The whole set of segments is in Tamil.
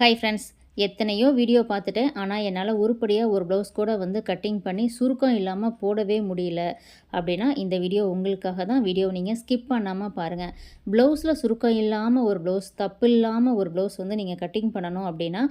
ஹாய் ஃப்ரெண்ட்ஸ் எத்தனையோ வீடியோ பார்த்துட்டேன். ஆனால் என்னால் உருப்படியாக ஒரு ப்ளவுஸ் கூட வந்து கட்டிங் பண்ணி சுருக்கம் இல்லாமல் போடவே முடியல. அப்படின்னா இந்த வீடியோ உங்களுக்காக தான். வீடியோ நீங்கள் ஸ்கிப் பண்ணாமல் பாருங்கள் ப்ளவுஸில் சுருக்கம் இல்லாமல் ஒரு ப்ளவுஸ் தப்பு இல்லாமல் ஒரு ப்ளவுஸ் வந்து நீங்கள் கட்டிங் பண்ணணும் அப்படின்னா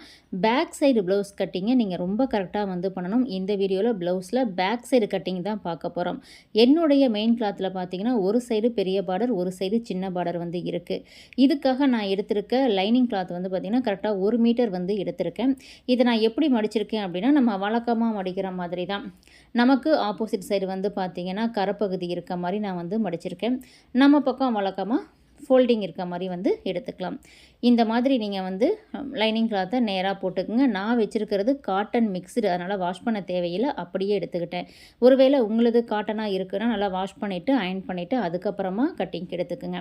பேக் சைடு ப்ளவுஸ் கட்டிங்கை நீங்கள் ரொம்ப கரெக்டாக வந்து பண்ணணும். இந்த வீடியோவில் ப்ளவுஸில் பேக் சைடு கட்டிங் தான் பார்க்க போகிறோம் என்னுடைய மெயின் கிளாத்தில் பார்த்தீங்கன்னா ஒரு சைடு பெரிய பார்டர் ஒரு சைடு சின்ன பார்டர் வந்து இருக்குது இதுக்காக நான் எடுத்திருக்க லைனிங் கிளாத் வந்து பார்த்திங்கன்னா கரெக்டாக ஒரு மீட்டர் வந்து எடுத்திருக்கேன். இதை நான் எப்படி மடிச்சிருக்கேன் அப்படின்னா நம்ம வழக்கமாக மடிக்கிற மாதிரி தான் நமக்கு ஆப்போசிட் சைடு வந்து பார்த்திங்கன்னா கரப்பகுதி இருக்க மாதிரி நான் வந்து மடிச்சிருக்கேன். நம்ம பக்கம் வழக்கமாக ஃபோல்டிங் இருக்க மாதிரி வந்து எடுத்துக்கலாம். இந்த மாதிரி நீங்கள் வந்து லைனிங் கிளாத்தை நேராக போட்டுக்குங்க. நான் வச்சுருக்கிறது காட்டன் மிக்ஸ்டு அதனால் வாஷ் பண்ண தேவையில்லை. அப்படியே எடுத்துக்கிட்டேன். ஒருவேளை உங்களது காட்டனாக இருக்குன்னா நல்லா வாஷ் பண்ணிவிட்டு அயன் பண்ணிவிட்டு அதுக்கப்புறமா கட்டிங் எடுத்துக்குங்க.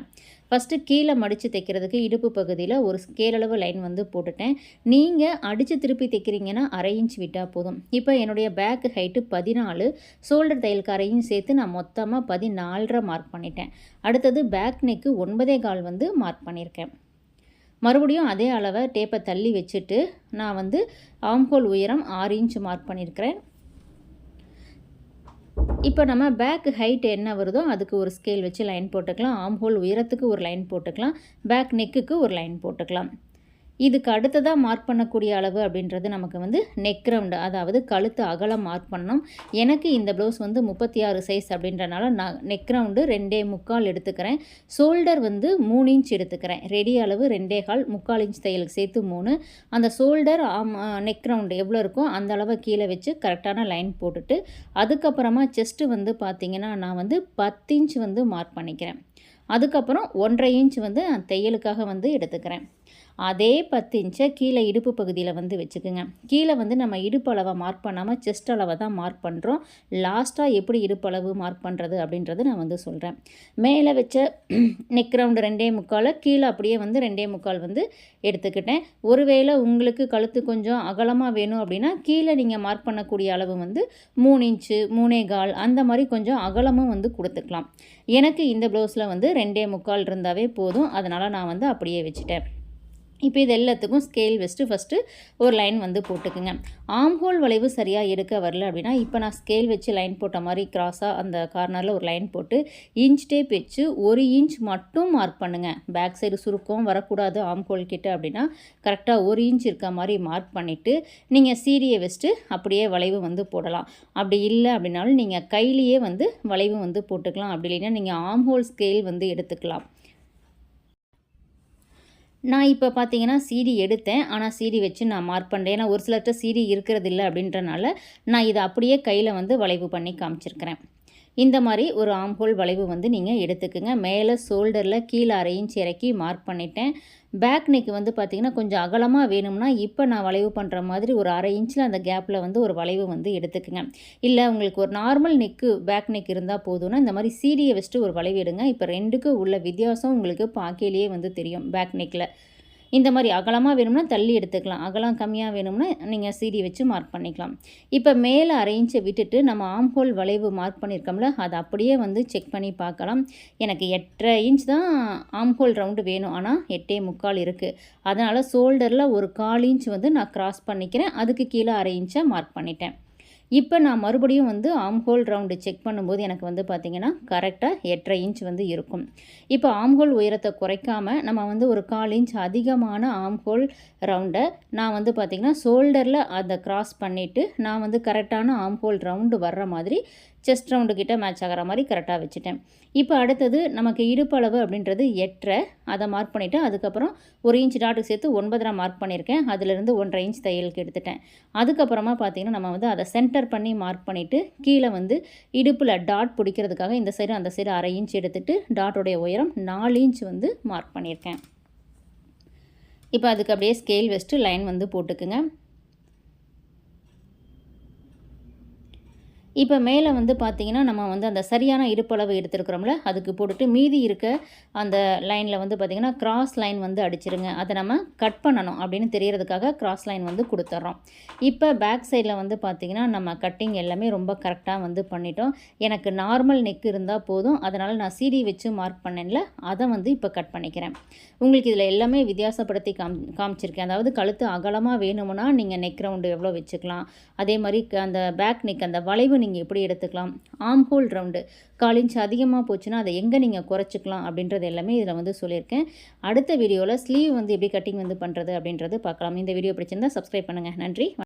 ஃபஸ்ட்டு கீழே மடித்து தைக்கிறதுக்கு இடுப்பு பகுதியில் ஒரு ஸ்கேலளவு லைன் வந்து போட்டுட்டேன். நீங்கள் அடித்து திருப்பி தைக்கிறீங்கன்னா அரை இன்ச் விட்டால் போதும். இப்போ என்னுடைய பேக் ஹைட்டு பதினாலு ஷோல்டர் தையலுக்கு அரையும் சேர்த்து நான் மொத்தமாக பதினாலரை மார்க் பண்ணிட்டேன். அடுத்தது பேக் நெக்கு ஒன்பது கால் வந்து மார்க் பண்ணியிருக்கேன் மறுபடியும் அதே அளவை டேப்பை தள்ளி வச்சுட்டு நான் வந்து ஆம்ஹோல் உயரம் ஆறு இன்ச் மார்க் பண்ணியிருக்கிறேன் இப்போ நம்ம பேக் ஹைட் என்ன வருதோ அதுக்கு ஒரு ஸ்கேல் வச்சு லைன் போட்டுக்கலாம். ஆம்ஹோல் உயரத்துக்கு ஒரு லைன் போட்டுக்கலாம். பேக் நெக்குக்கு ஒரு லைன் போட்டுக்கலாம். இதுக்கு அடுத்ததாக மார்க் பண்ணக்கூடிய அளவு அப்படின்றது நமக்கு வந்து நெக் ரவுண்டு அதாவது கழுத்து அகலம் மார்க் பண்ணணும். எனக்கு இந்த ப்ளவுஸ் வந்து முப்பத்தி ஆறு சைஸ் அப்படின்றனால நான் நெக் ரவுண்டு ரெண்டே முக்கால் எடுத்துக்கிறேன். ஷோல்டர் வந்து மூணு இன்ச் எடுத்துக்கிறேன். ரெடி அளவு ரெண்டே கால் முக்கால் இன்ச் தையலுக்கு சேர்த்து மூணு. அந்த ஷோல்டர் நெக் ரவுண்டு எவ்வளோ இருக்கோ அந்த அளவை கீழே வச்சு கரெக்டான லைன் போட்டுட்டு அதுக்கப்புறமா செஸ்ட்டு வந்து பார்த்திங்கன்னா நான் வந்து பத்து இன்ச் வந்து மார்க் பண்ணிக்கிறேன். அதுக்கப்புறம் ஒன்றரை இன்ச் வந்து தையலுக்காக வந்து எடுத்துக்கிறேன். அதே பத்து இன்ச்சை கீழே இடுப்பு பகுதியில் வந்து வச்சுக்கோங்க. கீழே வந்து நம்ம இடுப்பு அளவை மார்க் பண்ணாமல் செஸ்ட் அளவை தான் மார்க் பண்ணுறோம் லாஸ்ட்டாக எப்படி இடுப்பு அளவு மார்க் பண்ணுறது அப்படின்றது நான் வந்து சொல்கிறேன் மேலே வச்ச நெக் ரவுண்டு ரெண்டே முக்கால் கீழே அப்படியே வந்து ரெண்டே முக்கால் வந்து எடுத்துக்கிட்டேன். ஒருவேளை உங்களுக்கு கழுத்து கொஞ்சம் அகலமாக வேணும் அப்படின்னா கீழே நீங்கள் மார்க் பண்ணக்கூடிய அளவு வந்து மூணு இன்ச்சு மூணே கால் அந்த மாதிரி கொஞ்சம் அகலமும் வந்து கொடுத்துக்கலாம். எனக்கு இந்த ப்ளவுஸில் வந்து ரெண்டே முக்கால் இருந்தாவே போதும். அதனால் நான் வந்து அப்படியே வச்சுட்டேன். இப்போ இது எல்லாத்துக்கும் ஸ்கேல் வச்சுட்டு ஃபஸ்ட்டு ஒரு லைன் வந்து போட்டுக்குங்க. ஆம்ஹோல் வளைவு சரியாக எடுக்க வரல அப்படின்னா இப்போ நான் ஸ்கேல் வச்சு லைன் போட்ட மாதிரி கிராஸாக அந்த கார்னரில் ஒரு லைன் போட்டு இன்ச் டேப் வச்சு ஒரு இன்ச் மட்டும் மார்க் பண்ணுங்கள் பேக் சைடு சுருக்கம் வரக்கூடாது ஆம் ஹோல் கிட்ட அப்படின்னா கரெக்டாக ஒரு இன்ச் இருக்க மாதிரி மார்க் பண்ணிவிட்டு நீங்கள் சீரியை வச்சுட்டு அப்படியே வளைவு வந்து போடலாம். அப்படி இல்லை அப்படின்னாலும் நீங்கள் கையிலேயே வந்து வளைவு வந்து போட்டுக்கலாம். அப்படி இல்லைன்னா நீங்கள் ஆம்ஹோல் ஸ்கேல் வந்து எடுத்துக்கலாம். நான் இப்போ பார்த்தீங்கன்னா சீடி எடுத்தேன். ஆனால் சீடி வச்சு நான் மார்க் பண்ணுறேன் ஏன்னா ஒரு சிலர்கிட்ட சீடி இருக்கிறது இல்லை அப்படின்றனால நான் இதை அப்படியே கையில் வந்து வளைவு பண்ணி காமிச்சிருக்கிறேன். இந்த மாதிரி ஒரு ஆம்ஹோல் வளைவு வந்து நீங்கள் எடுத்துக்கோங்க. மேலே ஷோல்டரில் கீழே அரை இன்ச் இறக்கி மார்க் பண்ணிட்டேன். பேக் நெக் வந்து பார்த்திங்கன்னா கொஞ்சம் அகலமாக வேணும்னா இப்போ நான் வளைவு பண்ணுற மாதிரி ஒரு அரை இன்ச்சில் அந்த கேப்பில் வந்து ஒரு வளைவு வந்து எடுத்துக்கோங்க. இல்லை உங்களுக்கு ஒரு நார்மல் நெக்கு பேக் நெக் இருந்தால் போதும்னா இந்த மாதிரி சீடியை வச்சுட்டு ஒரு வளைவு எடுங்க. இப்போ ரெண்டுக்கு உள்ள வித்தியாசம் உங்களுக்கு பாக்கையிலேயே வந்து தெரியும் பேக் நெக்கில் இந்த மாதிரி அகலமாக வேணும்னா தள்ளி எடுத்துக்கலாம். அகலம் கம்மியாக வேணும்னா நீங்கள் சீடி வச்சு மார்க் பண்ணிக்கலாம். இப்போ மேலே அரை இன்ச்சை விட்டுட்டு நம்ம ஆம்ஹோல் வளைவு மார்க் பண்ணியிருக்கோம்ல அதை அப்படியே வந்து செக் பண்ணி பார்க்கலாம். எனக்கு எட்டரை இன்ச் தான் ஆம்ஹோல் ரவுண்டு வேணும். ஆனால் எட்டே முக்கால் இருக்குது அதனால் ஷோல்டரில் ஒரு கால் இன்ச் வந்து நான் கிராஸ் பண்ணிக்கிறேன். அதுக்கு கீழே அரை இன்ச்சை மார்க் பண்ணிட்டேன். இப்போ நான் மறுபடியும் வந்து ஆம்ஹோல் ரவுண்டு செக் பண்ணும்போது எனக்கு வந்து பார்த்திங்கன்னா கரெக்டாக எட்டரை இன்ச் வந்து இருக்கும். இப்போ ஆம்ஹோல் உயரத்தை குறைக்காமல் நம்ம வந்து ஒரு கால் இன்ச் அதிகமான ஆம்ஹோல் ரவுண்டை நான் வந்து பார்த்திங்கன்னா ஷோல்டரில் அதை கிராஸ் பண்ணிவிட்டு நான் வந்து கரெக்டான ஆம்ஹோல் ரவுண்டு வர்ற மாதிரி செஸ்ட் ரவுண்டு கிட்ட மேட்ச் ஆகிற மாதிரி கரெக்டாக வச்சுட்டேன். இப்போ அடுத்தது நமக்கு இடுப்பளவு அப்படின்றது எட்டரை. அதை மார்க் பண்ணிவிட்டு அதுக்கப்புறம் ஒரு இன்ச் டாட்டுக்கு சேர்த்து ஒன்பதரை மார்க் பண்ணியிருக்கேன். அதிலிருந்து ஒன்றரை இன்ச் தையலுக்கு எடுத்துட்டேன். அதுக்கப்புறமா பார்த்திங்கன்னா நம்ம வந்து அதை சென்டர் பண்ணி மார்க் பண்ணிவிட்டு கீழே வந்து இடுப்பில் டாட் பிடிக்கிறதுக்காக இந்த சைடு அந்த சைடு அரை இன்ச் எடுத்துகிட்டு டாட்டோடைய உயரம் நாலு இன்ச் வந்து மார்க் பண்ணியிருக்கேன். இப்போ அதுக்கு அப்படியே ஸ்கேல் வச்சுட்டு லைன் வந்து போட்டுக்குங்க. இப்போ மேலே வந்து பார்த்திங்கன்னா நம்ம வந்து அந்த சரியான இருப்பளவு எடுத்துருக்குறோம்ல அதுக்கு போட்டுட்டு மீதி இருக்க அந்த லைனில் வந்து பார்த்திங்கன்னா கிராஸ் லைன் வந்து அடிச்சிருங்க. அதை நம்ம கட் பண்ணணும் அப்படின்னு தெரியறதுக்காக கிராஸ் லைன் வந்து கொடுத்துட்றோம். இப்போ பேக் சைடில் வந்து பார்த்திங்கன்னா நம்ம கட்டிங் எல்லாமே ரொம்ப கரெக்டாக வந்து பண்ணிட்டோம். எனக்கு நார்மல் நெக் இருந்தால் போதும். அதனால் நான் சிடி வச்சு மார்க் பண்ணேன்ல அதை வந்து இப்போ கட் பண்ணிக்கிறேன். உங்களுக்கு இதில் எல்லாமே வித்தியாசப்படுத்தி காம் காமிச்சிருக்கேன். அதாவது கழுத்து அகலமாக வேணும்னா நீங்கள் நெக் ரவுண்டு எவ்வளோ வச்சுக்கலாம். அதே மாதிரி அந்த பேக் நெக் அந்த வளைவு நீங்கள் எப்படி எடுத்துக்கலாம்? ஆம் ஹோல் ரவுண்டு கால் இன்ச் அதிகமாக போச்சுன்னா அதை எங்கே நீங்கள் குறைச்சிக்கலாம் அப்படின்றது எல்லாமே இதில் வந்து சொல்லியிருக்கேன். அடுத்த வீடியோவில் ஸ்லீவ் வந்து எப்படி கட்டிங் வந்து பண்ணுறது அப்படின்றது பார்க்கலாம். இந்த வீடியோ பிடிச்சிருந்தா சப்ஸ்கிரைப் பண்ணுங்கள் நன்றி.